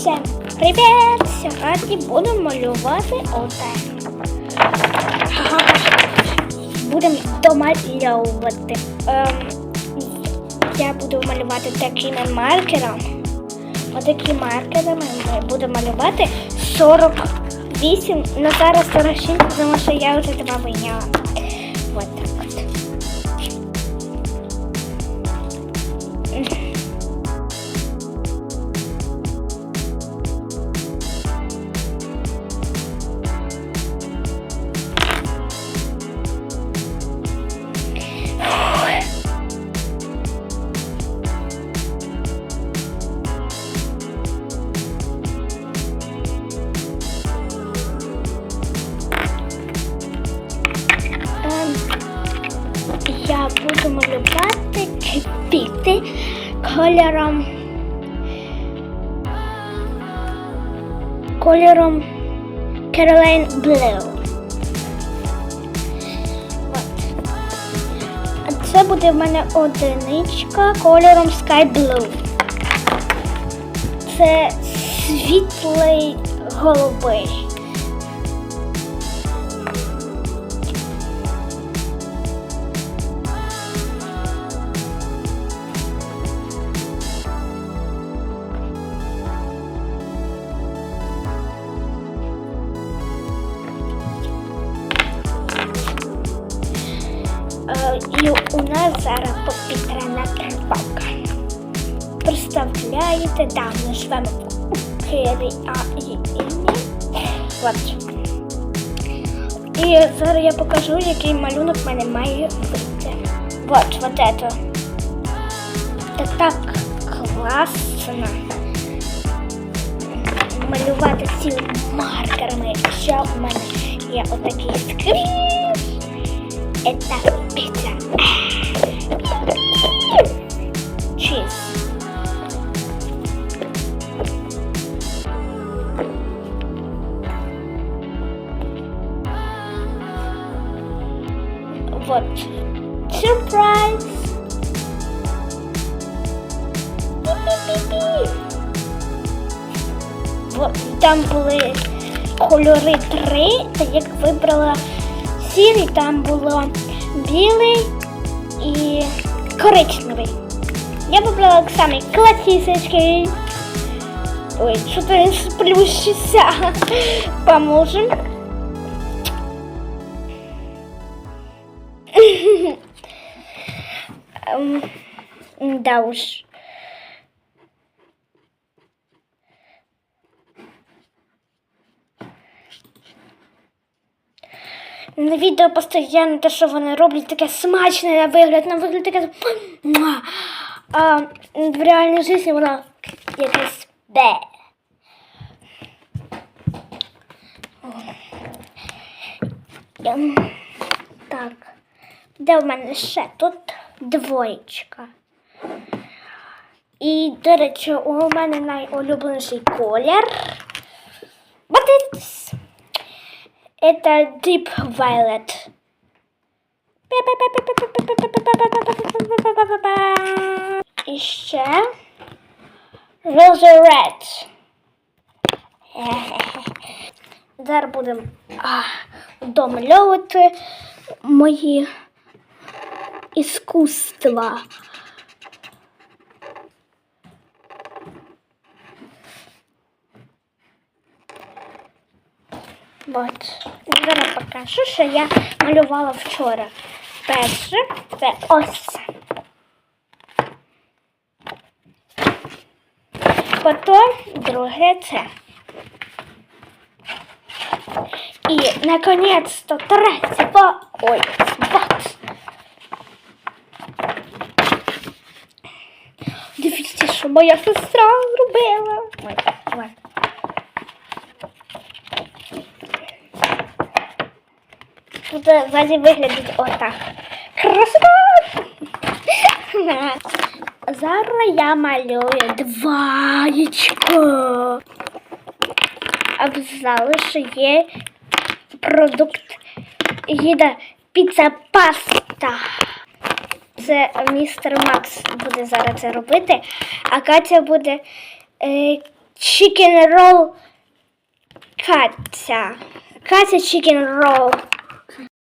Всем привіт! Сьогодні буду малювати оте. Будемо домальовувати. Ем, я буду малювати такими маркерами. Отакі маркерами ми будемо малювати 48, ну зараз 46, тому що я вже два виняла. Вот так кольором. Кольором Caroline Blue. А це буде в мене одиничка кольором Sky Blue. Це світлий голубий. І у нас зараз повітряна тривога. Представляєте, да, ми живемо в Киріаїні. От. І зараз я покажу, який малюнок в мене має бути. Вот, вот это. Це так класно. Малювати цими маркерами. Ще в мене є отакий скрізь. Это пицца. Чиз. Вот. Сюрприз. Пі-пі-пі-пі. Вот, там були кольори три, та як вибрала сірий, там було білий і коричневий. Я вибрала самий класичний. Ой, що то сплющився. Поможем. Ем, Да уж. На відео постійно те, що вони роблять, таке смачне на вигляд, на вигляд таке. А в реальній житті воно якесь бе. Ем, Так. Де в мене ще тут двоєчка. І, до речі, у мене найулюбленіший колір. Is? Это Deep Violet. І ще Rose Red. Зараз будемо а, домальовувати мої іскусства. От. Зараз покажу, що я малювала вчора. Перше це ось. Потім друге це. І наконець-то третє. Ой, вот. Дивіться, що моя сестра зробила. Ой, ой. Тут ззаді виглядить отак. Красота! Зараз я малюю дваєчко. Обзали, що є продукт їда піца паста. Це містер Макс буде зараз це робити, а Катя буде е, Chicken roll Катя. Катя chicken roll.